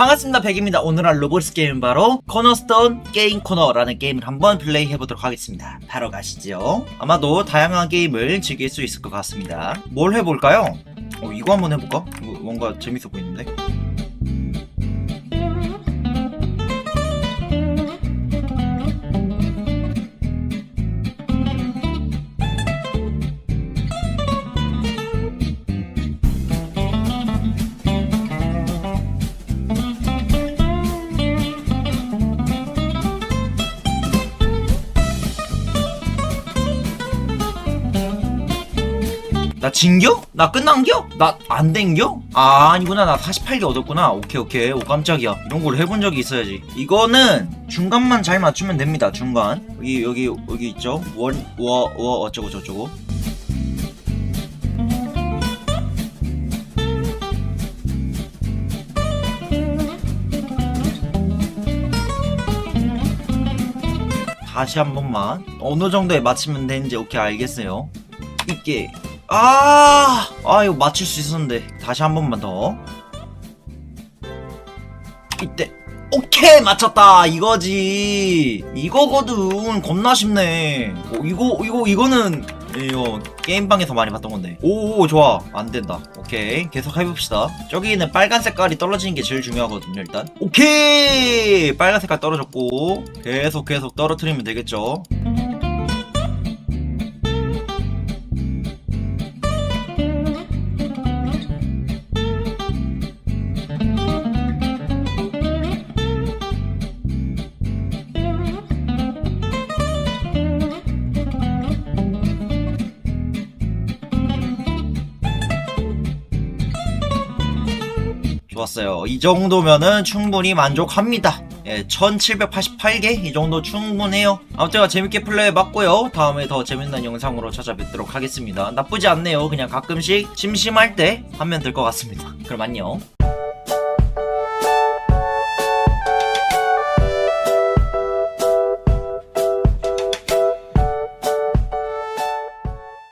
반갑습니다 백입니다. 오늘 할 로봇스 게임은 바로 코너스톤 게임 코너라는 게임을 한번 플레이 해보도록 하겠습니다. 바로 가시죠. 아마도 다양한 게임을 즐길 수 있을 것 같습니다. 뭘 해볼까요? 어, 이거 한번 해볼까? 이거 뭔가 재밌어 보이는데 나 진겨? 나 끝난겨? 나 안 된겨? 아 아니구나. 나 48개 얻었구나. 오케이 오케이. 오 깜짝이야. 이런 걸 해본 적이 있어야지. 이거는 중간만 잘 맞추면 됩니다 중간. 여기 여기 여기 있죠? 원워워 어쩌고 저쩌고. 다시 한 번만. 어느 정도에 맞추면 되는지 오케이 알겠어요. 이게 아, 아 이거 맞출 수 있었는데. 다시 한 번만 더. 이때. 오케이 맞췄다. 이거지. 이거거든. 겁나 쉽네. 어, 이거 이거 이거는 이거 게임방에서 많이 봤던 건데. 오 좋아. 안 된다. 오케이. 계속 해봅시다. 저기는 빨간 색깔이 떨어지는 게 제일 중요하거든요 일단. 오케이! 빨간 색깔 떨어졌고. 계속 계속 떨어뜨리면 되겠죠 좋았어요. 이 정도면은 충분히 만족합니다. 예, 1788개? 이 정도 충분해요. 아무튼 재밌게 플레이해봤고요. 다음에 더 재밌는 영상으로 찾아뵙도록 하겠습니다. 나쁘지 않네요. 그냥 가끔씩 심심할 때 하면 될 것 같습니다. 그럼 안녕.